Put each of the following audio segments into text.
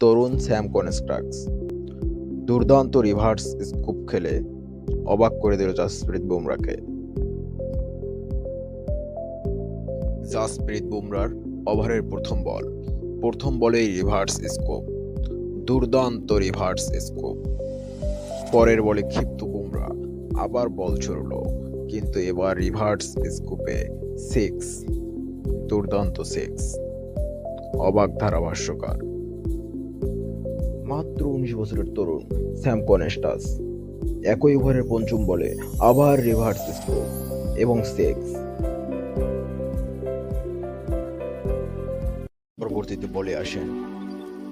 তরুণ Sam Konstas দুর্দান্ত reverse scoop খেলে অবাক করে দিল জাসপ্রীত বুমরাকে। জাসপ্রীত বুমরার ওভারের প্রথম বল। প্রথম বলেই রিভার্স স্কোপ। দুর্দান্ত রিভার্স স্কোপ। পরের বলে ক্ষিপ্ত বুমরা। আবার বল ছড়ল, কিন্তু এবার রিভার্স স্কোপে সিক্স দুর্দান্ত সিক্স অবাক ধারাভাষ্যকার। মাত্র উনিশ বছরের তরুণ, স্যাম কনেস্টাস। একই ওভারের পঞ্চম বলে আবার রিভার্স স্কোপ এবং সেক্স। পরবর্তীতে বলে আসেন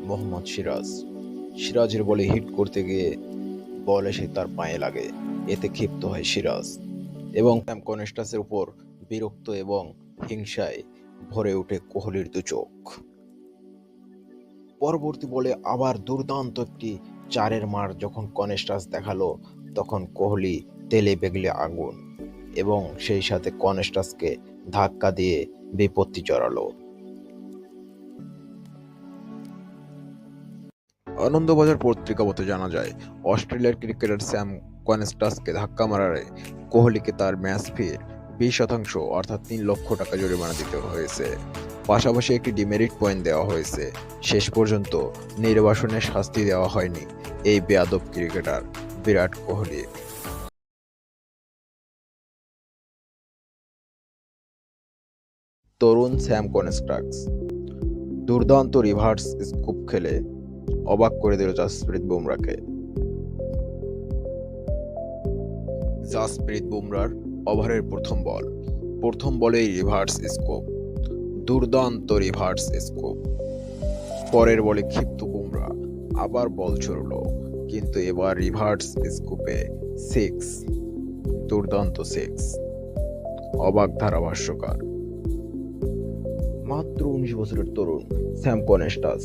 মোহাম্মদ সিরাজ। সিরাজের বলে হিট করতে গিয়ে বল এসে তার পায়ে লাগে, এতে ক্ষিপ্ত হয় সিরাজ। এবং স্যাম কনেস্টাসের উপর বিরক্ত এবং হিংসায় ভরে ওঠে কোহলির দু চোখ পরবর্তী বলে আবার দুর্দান্ত একটি চারের মার যখন কনেস্টাস দেখাল, তখন কোহলি তেলে বেগলে আগুন এবং সেই সাথে কনেস্টাসকে ধাক্কা দিয়ে বিপত্তি চড়ালো আনন্দবাজার পত্রিকা মতে জানা যায়, অস্ট্রেলিয়ার ক্রিকেটার স্যাম কনেস্টাসকে ধাক্কা মারারে কোহলিকে তার ম্যাচ ফির বিশ শতাংশ, অর্থাৎ তিন লক্ষ টাকা জরিমানা দিতে হয়েছে। পাশাপাশি একটি ডিমেরিট পয়েন্ট দেওয়া হয়েছে। শেষ পর্যন্ত নির্বাসনের শাস্তি দেওয়া হয়নি এই বেয়াদব ক্রিকেটার বিরাট কোহলি। তরুণ স্যাম কনস্ট্রাক্স। দুর্দান্ত রিভার্স স্কুপ খেলে অবাক করে দিল জাসপ্রীত বুমরাকে। জাসপ্রীত বুমরার ওভারের প্রথম বল। প্রথম বলেই রিভার্স স্কোপ দুর্দান্ত রিভার্স স্কোপ পরের বলে ক্ষিপ্ত বুমরা। আবার বল ছড়ল, কিন্তু এবার রিভার্স স্কোপে সিক্স দুর্দান্ত সিক্স অবাক ধারাভাষ্যকার। মাত্র উনিশ বছরের তরুণ স্যাম কনেস্টাস।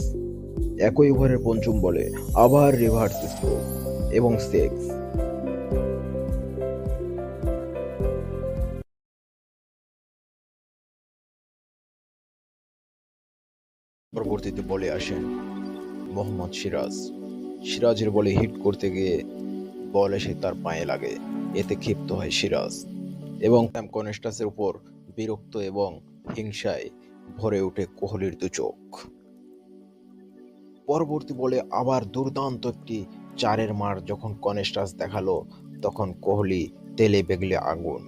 একই ওভারের পঞ্চম বলে আবার রিভার্স স্কোপ এবং সিক্স পরবর্তীতে বলে আসেন, মোহাম্মদ সিরাজ। সিরাজের বলে হিট করতে গিয়ে বল এসে তার পায়ে লাগে। এতে ক্ষিপ্ত হয় সিরাজ এবং কনেস্টাসের উপর বিরক্ত এবং হিংসায় ভরে ওঠে কোহলির দু চোখ। পরবর্তী বলে আবার দুর্দান্ত একটি চারের মার যখন কনেস্টাস দেখাল, তখন কোহলি তেলে বেগলে আগুন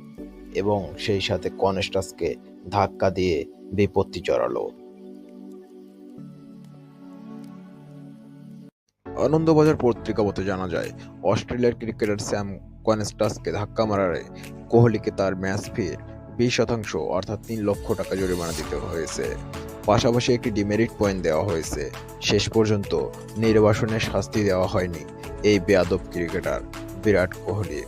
এবং সেই সাথে কনেস্টাসকে ধাক্কা দিয়ে বিপত্তি চড়ালো আনন্দবাজার পত্রিকা জানা যায়, অস্ট্রেলিয়ার ক্রিকেটার স্যাম কনেস্টাসকে ধাক্কা মারারে কোহলিকে তার ম্যাচ ফির বিশ শতাংশ, অর্থাৎ তিন লক্ষ টাকা জরিমানা দিতে হয়েছে। পাশাপাশি একটি ডিমেরিট পয়েন্ট দেওয়া হয়েছে। শেষ পর্যন্ত নির্বাসনের শাস্তি দেওয়া হয়নি এই বেয়াদব ক্রিকেটার বিরাট কোহলি